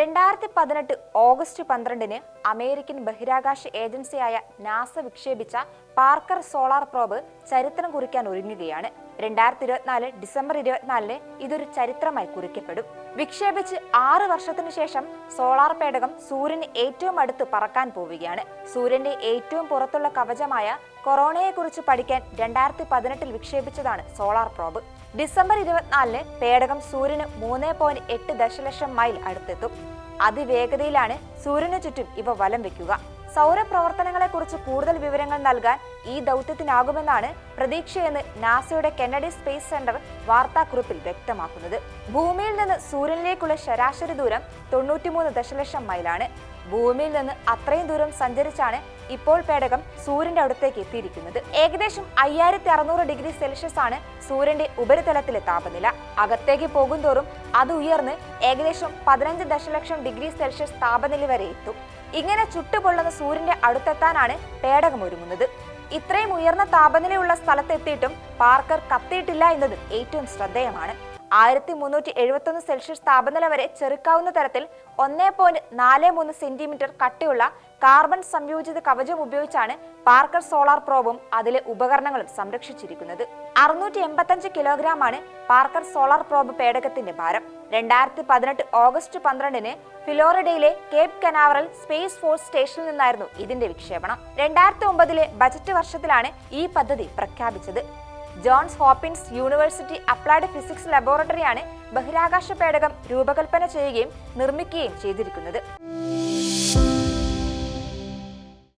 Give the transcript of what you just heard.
രണ്ടായിരത്തി പതിനെട്ട് ഓഗസ്റ്റ് പന്ത്രണ്ടിന് അമേരിക്കൻ ബഹിരാകാശ ഏജൻസിയായ നാസ വിക്ഷേപിച്ച പാർക്കർ സോളാർ പ്രോബ് ചരിത്രം കുറിക്കാൻ ഒരുങ്ങുകയാണ്. രണ്ടായിരത്തി ഇരുപത്തിനാല് ഡിസംബർ ഇരുപത്തിനാലിന് ഇതൊരു ചരിത്രമായി കുറിക്കപ്പെടും. വിക്ഷേപിച്ച് ആറ് വർഷത്തിനു ശേഷം സോളാർ പേടകം സൂര്യന് ഏറ്റവും അടുത്ത് പറക്കാൻ പോവുകയാണ്. സൂര്യന്റെ ഏറ്റവും പുറത്തുള്ള കവചമായ കൊറോണയെക്കുറിച്ച് പഠിക്കാൻ രണ്ടായിരത്തി പതിനെട്ടിൽ വിക്ഷേപിച്ചതാണ് സോളാർ പ്രോബ്. ഡിസംബർ ഇരുപത്തിനാലിന് പേടകം സൂര്യന് മൂന്ന് പോയിന്റ് എട്ട് ദശലക്ഷം മൈൽ അടുത്തെത്തും. അതിവേഗതയിലാണ് സൂര്യനു ചുറ്റും ഇവ വലം വെക്കുക. സൗരപ്രവർത്തനങ്ങളെക്കുറിച്ച് കൂടുതൽ വിവരങ്ങൾ നൽകാൻ ഈ ദൗത്യത്തിനാകുമെന്നാണ് പ്രതീക്ഷയെന്ന് നാസയുടെ കെന്നഡി സ്പേസ് സെന്റർ വാർത്താക്കുറിപ്പിൽ വ്യക്തമാക്കുന്നത്. ഭൂമിയിൽ നിന്ന് സൂര്യനിലേക്കുള്ള ശരാശരി ദൂരം തൊണ്ണൂറ്റിമൂന്ന് ദശലക്ഷം മൈലാണ്. ഭൂമിയിൽ നിന്ന് അത്രയും ദൂരം സഞ്ചരിച്ചാണ് ഇപ്പോൾ പേടകം സൂര്യന്റെ അടുത്തേക്ക് എത്തിയിരിക്കുന്നത്. ഏകദേശം അയ്യായിരത്തി അറുന്നൂറ് ഡിഗ്രി സെൽഷ്യസ് ആണ് സൂര്യന്റെ ഉപരിതലത്തിലെ താപനില. അകത്തേക്ക് പോകുന്തോറും അത് ഉയർന്ന് ഏകദേശം പതിനഞ്ച് ദശലക്ഷം ഡിഗ്രി സെൽഷ്യസ് താപനില വരെ എത്തും. ഇങ്ങനെ ചുട്ടുപൊള്ളുന്ന സൂര്യന്റെ അടുത്തെത്താനാണ് പേടകം ഒരുങ്ങുന്നത്. ഇത്രയും ഉയർന്ന താപനിലയുള്ള സ്ഥലത്തെത്തിയിട്ടും പാർക്കർ കത്തിയിട്ടില്ല എന്നത് ഏറ്റവും ശ്രദ്ധേയമാണ്. ആയിരത്തി മുന്നൂറ്റി എഴുപത്തൊന്ന് സെൽഷ്യസ് താപനില വരെ ചെറുക്കാവുന്ന തരത്തിൽ ഒന്നേ പോയിന്റ് നാല് മൂന്ന് സെന്റിമീറ്റർ കട്ടിയുള്ള കാർബൺ സംയോജിത കവചം ഉപയോഗിച്ചാണ് പാർക്കർ സോളാർ പ്രോബും അതിലെ ഉപകരണങ്ങളും സംരക്ഷിച്ചിരിക്കുന്നത്. അറുന്നൂറ്റി കിലോഗ്രാം ആണ് പാർക്കർ സോളാർ പ്രോബ് പേടകത്തിന്റെ ഭാരം. രണ്ടായിരത്തി പതിനെട്ട് ഓഗസ്റ്റ് പന്ത്രണ്ടിന് ഫിലോറിഡയിലെ കേപ് കനാവറൽ സ്പേസ് ഫോഴ്സ് സ്റ്റേഷനിൽ നിന്നായിരുന്നു ഇതിന്റെ വിക്ഷേപണം. രണ്ടായിരത്തി ഒമ്പതിലെ ബജറ്റ് വർഷത്തിലാണ് ഈ പദ്ധതി പ്രഖ്യാപിച്ചത്. Johns Hopkins university applied physics ലബോറട്ടറിയാണ് ബഹിരാകാശ പേടകം രൂപകൽപ്പന ചെയ്യുകയും നിർമ്മിക്കുകയും ചെയ്തിരിക്കുന്നത്.